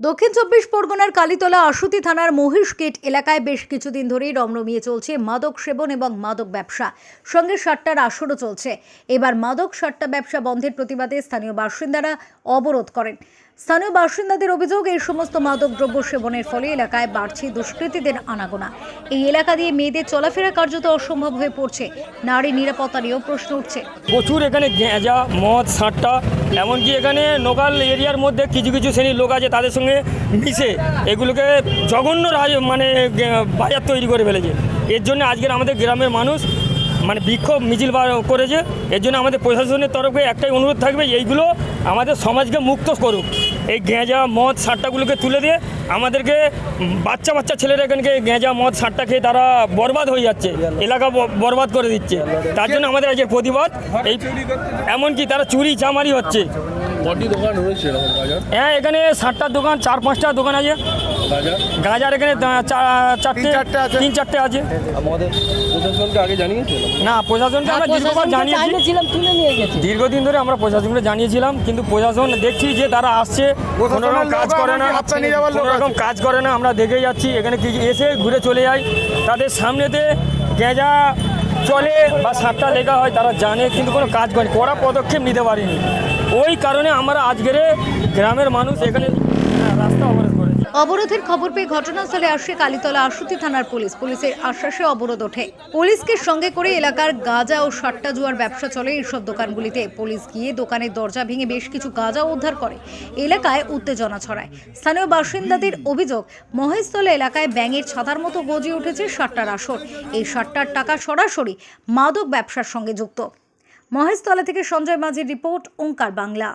দক্ষিণ চব্বিশ পরগনার কালীতলা আশুতি থানার মহিষগেট এলাকায় বেশ কিছুদিন ধরেই রমরমিয়ে চলছে মাদক সেবন এবং মাদক ব্যবসা। সঙ্গে সাতটার আসরও চলছে। এবার মাদক সাতটা ব্যবসা বন্ধের প্রতিবাদে স্থানীয় বাসিন্দারা অবরোধ করেন। স্থানীয় বাসিন্দাদের অভিযোগ, এই সমস্ত মাদক দ্রব্য সেবনের ফলে এলাকায় বাড়ছে দুষ্কৃতীদের আনাগোনা। এই এলাকা দিয়ে মেয়েদের চলাফেরা কার্যত অসম্ভব হয়ে পড়ছে। নারী নিরাপত্তা নিয়েও প্রশ্ন উঠছে। প্রচুর এখানে গেঁজা মদ সাঁটটা এমনকি এখানে লোকাল এরিয়ার মধ্যে কিছু কিছু শ্রেণির লোক আছে, তাদের সঙ্গে মিশে এগুলোকে জঘন্য মানে বাজার তৈরি করে ফেলেছে। এর জন্য আজকের আমাদের গ্রামের মানুষ মানে বিক্ষোভ মিছিল করেছে। এর জন্য আমাদের প্রশাসনের তরফে একটাই অনুরোধ থাকবে, এইগুলো আমাদের সমাজকে মুক্ত করুক। এই গেঁজা, মদ, সারটাগুলোকে তুলে দিয়ে আমাদেরকে বাচ্চা বাচ্চা ছেলেরা এখানকে গেঁজা, মদ, সারটা খেয়ে তারা বরবাদ হয়ে যাচ্ছে। এলাকা বরবাদ করে দিচ্ছে। তার জন্য আমাদের আজকে প্রতিবাদ। এই এমনকি তারা চুরি, চামারি হচ্ছে। কটি দোকান রয়েছে এরকম বাজার? হ্যাঁ এখানে সাতটার দোকান চার পাঁচটা দোকান আছে। বাজার? গাজার এখানে চারটে তিন চারটে আছে। আমাদের প্রশাসনকে আগে জানিয়েছিল না প্রশাসনকে আমরা দীর্ঘবার জানিয়েছি। তুলে নিয়ে গেছে। দীর্ঘদিন ধরে আমরা প্রশাসনকে জানিয়েছিলাম কিন্তু প্রশাসন দেখছি যে তারা আসছে কোনো রকম কাজ করে না কোনো রকম কাজ করে না আমরা দেখে যাচ্ছি এখানে কি এসে ঘুরে চলে যায়। তাদের সামনেতে গেঁজা চলে বা সাতটা লেখা হয় তারা জানে কিন্তু কোনো কাজ করেনি কড়া পদক্ষেপ নিতে পারেনি। ওই কারণে আমরা আজকের গ্রামের মানুষ এখানে হ্যাঁ, রাস্তা অবরোধ করেছি। অবরোধের খবর পেয়ে ঘটনাস্থলে আসে কালীতলা আশুতি থানার পুলিশ। পুলিশের আশ্বাসে অবরোধ ওঠে। পুলিশকে সঙ্গে করে এলাকার গাঁজা ও সাট্টা জুয়ার ব্যবসা চলে এইসব দোকানগুলিতে। পুলিশ গিয়ে দোকানের দরজা ভেঙে বেশ কিছু গাঁজা উদ্ধার করে। এলাকায় উত্তেজনা ছড়ায়। স্থানীয় বাসিন্দাদের অভিযোগ মহেশতলা এলাকায় ব্যাঙের ছাতার মতো গজিয়ে উঠেছে সাট্টার আসর। এই সাট্টার টাকা সরাসরি মাদক ব্যবসার সঙ্গে যুক্ত। মহেশতলা থেকে সঞ্জয় মাঝির রিপোর্ট ওঙ্কার বাংলা।